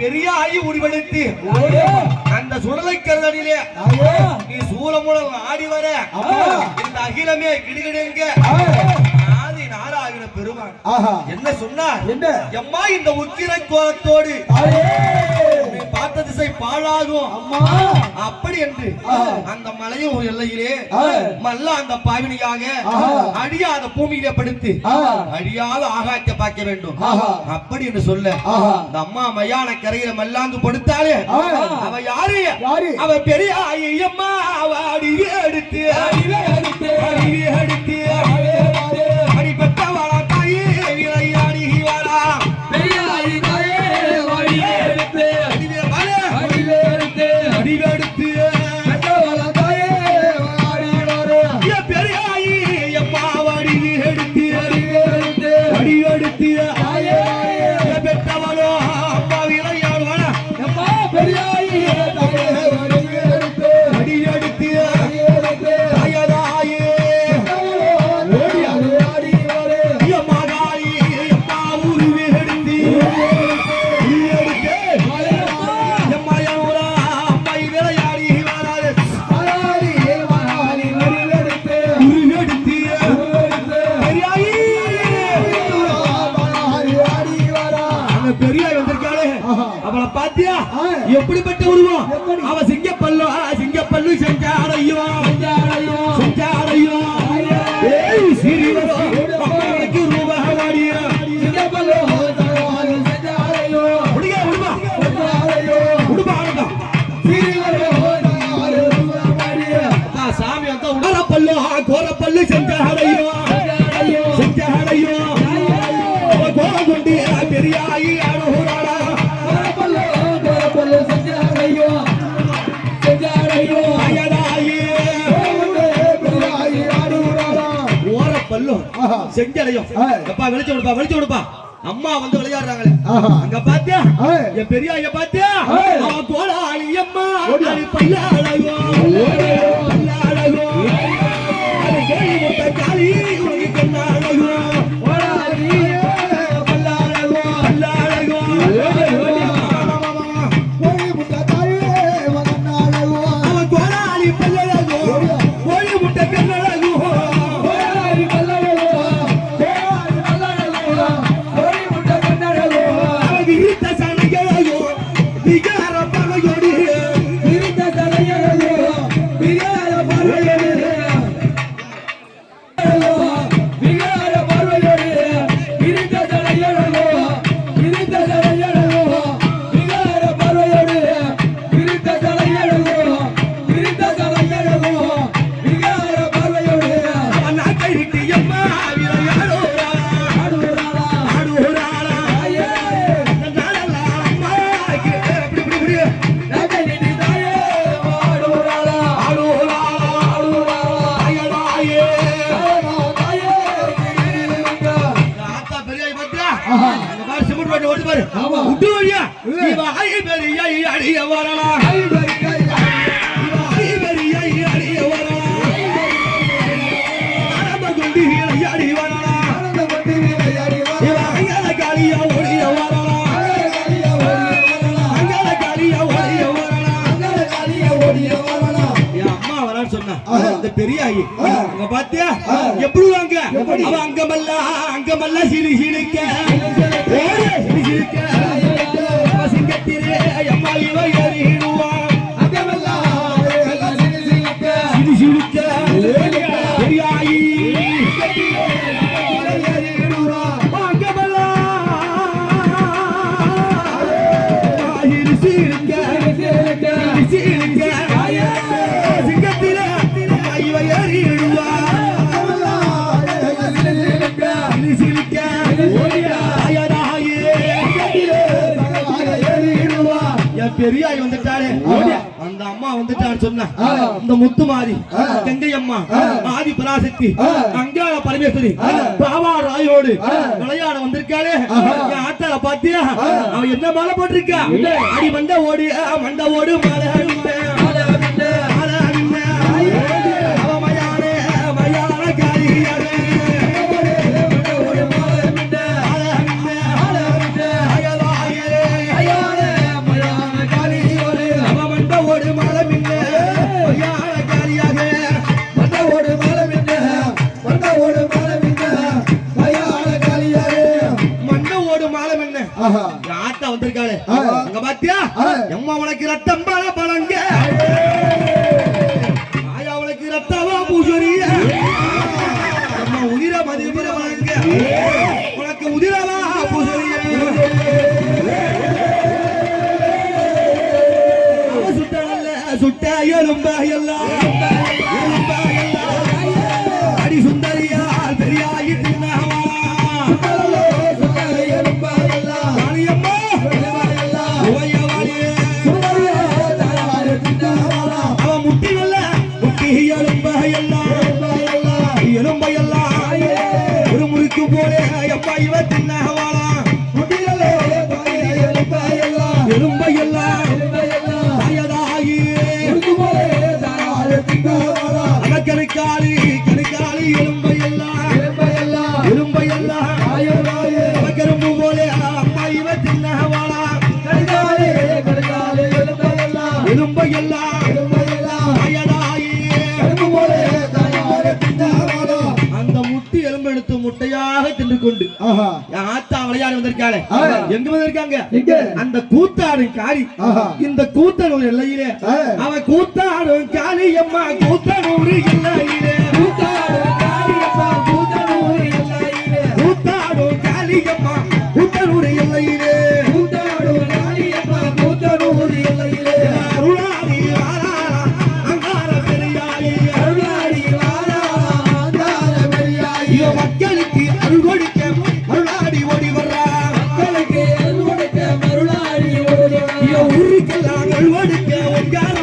பெரிய ஆயி முடிவெடுத்து. அந்த சுடலை கருதடியிலே நீ சூலமுடன் ஆடி வர. இந்த அகிலமே கிடுகிடுங்க. ஆதி நாராயண பெருமான். என்ன சொன்னார்? என்ன? எம்மா இந்த உக்கிர கோலத்தோடு. பார்த்த திசை பாழாகும் அம்மா அப்படி என்று. அந்த மலையும் ஒரு எல்லையிலே. மல்ல அந்த பாவினியாக. அழியாத பூமியிலே படுத்து. அழியாத ஆகாயத்தை பார்க்க வேண்டும். அப்படி என்று சொல்ல. இந்த அம்மா மையான கரையில மல்லாந்து படுத்தாலே. அவ யாரு யாரு? அவ பெரிய ஐயம்மா அவ அடிவே எடுத்து அடிவே எடுத்து எப்படிப்பட்ட உருவம்? அவ சிங்கப்பல்லு பல்லும் ஆஹா. செஞ்சடையும் ஆ. அப்பா வெளிச்சு விடுப்பா வெளிச்சு விடுப்பா அம்மா வந்து விளையாடுறாங்களே. அங்க பாத்தியா. என் பெரிய ஐயா பாத்தியா கோலாளி அம்மா ஓடியா. சிமெண்ட் ரோட்டு ஓட்டு பாரு. விட்டு வழியா? இவ ஐ பெரியாய் அடிய வரலாம் பெரிய ஐ அங்க பாத்தியா? எப்படி வாங்க? அவ அங்கமல்ல அங்கமல்ல ஓடு சிரி சிரிக்க அவ சிங்கத்திலே அம்மா இவ ஏறிடுவான் பெரியாய் வந்துட்டாரு. அந்த அம்மா வந்துட்டான்னு சொன்ன இந்த முத்து மாறி கங்கை அம்மா ஆதி பராசக்தி அங்காள பரமேஸ்வரி பாபா ராயோடு விளையாட வந்திருக்காளே. ஆத்தால பாத்தியா அவன் என்ன மாலை போட்டிருக்கா? அடி மண்ட ஓடி மண்ட ஓடு. மாலை. பாத்தியா. எம்மா உனக்கு ரத்தம் பல பழங்க. ஆயா உனக்கு ரத்தமா பூசரிய. அம்மா உதிர மதிய வழங்க. உனக்கு உதிரவா பூசரிய. சுட்ட எலும்பா எல்லாம். முட்டி எலும்பா எல்லாம் எலும்பா எல்லாம். ஒரு முறுக்கு போலே எப்பா இவ முட்டையாக தின்று கொண்டு ஆத்தா விளையாடி வந்திருக்காளே. எங்க வந்திருக்காங்க? அந்த கூத்தாடும் காளி ஆஹா. இந்த கூத்தனூர் எல்லையிலே ஆ. அவ கூத்தாடும் காளி அம்மா கூத்தனூர் எல்லையிலே இவ ஊருக்கெல்லாம் அருள் கொடுக்க ஒங்காரம்மா